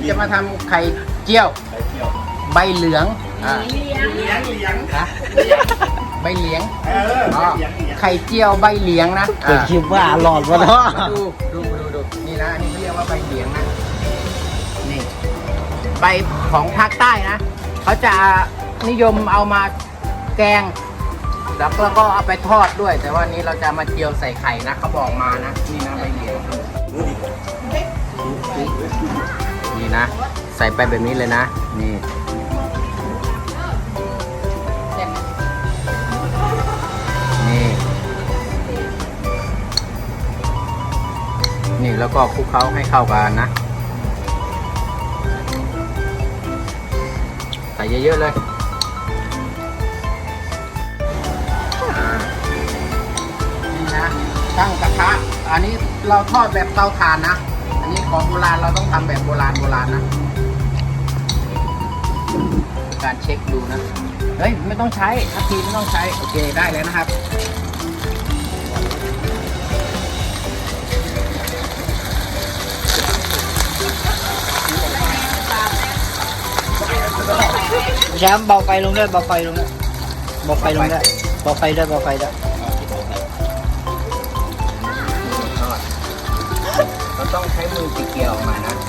นี้จะมาทำไข่เจียว ไข่เจียว ใบเหลืองอ่าเหลียงเหลียงนะใบเหลียงเอออ๋อเหลียงเหลียงไข่เจียวใบเหลียงนะเกิดอ่า คิดว่าหลอดวะเนาะมาดูดูดูดูนี่นะอันนี้เขาเรียกว่าใบเหลียงนะนี่ใบของภาคใต้นะเขาจะนิยมเอามาแกงแล้วก็เอาไปทอดด้วย แต่ว่านี้เราจะมาเจียวใส่ไข่นะเขาบอกมานะนี่นะใบเหลียง นี่นะ ใส่ไปแบบนี้เลยนะ นี่นี่ นี่แล้วก็คลุกเคล้าให้เข้ากันนะ ใส่เยอะๆเลยนี่นะตั้งกระทะ อันนี้เราทอดแบบเตาถ่านนะ นี้ของโบราณเราต้องทำแบบโบราณโบราณนะ การเช็คดูนะ เฮ้ย ไม่ต้องใช้ทัพทีไม่ต้องใช้ โอเคได้เลยนะครับแชมป์เบาไฟลงด้วยเบาไฟลงด้วยเบาไฟลงด้วยเบาไฟด้วยเบาไฟด้วย ต้องใช้มือเกียวออกมานะ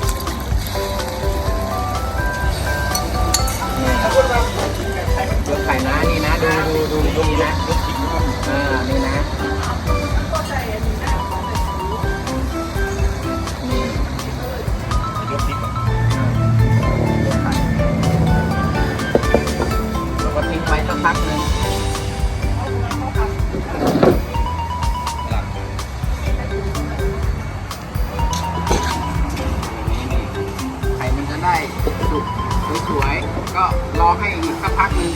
ให้อีกสักพักหนึ่ง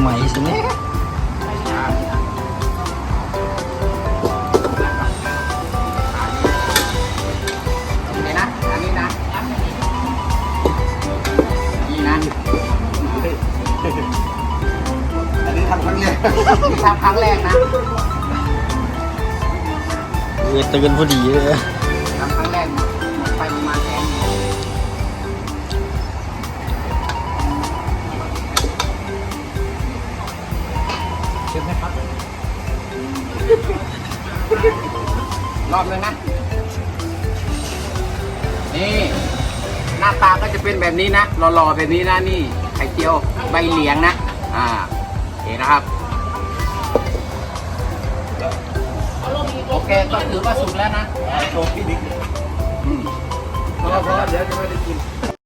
ใหม่สิเนี่ยนี่ อันนี้ทำครั้งแรกนี่ทำครั้งแรกนะเออตื่นพอดีเลยทำครั้งแรกหมดหมดไปประมาณแสนหนึ่งเชื่อไหมครับ รอบนึงนะ หน้าตาก็จะเป็นแบบนี้นะหล่อๆแบบนี้นะนี่ไข่เจียวใบเหลียงนะ อ่าโอเคนะครับโอเคก็ถือว่าสุกแล้วนะโชว์พี่ดิ๊กอืมเพราะว่าเพราะว่าเดี๋ยวจะไม่ได้กิน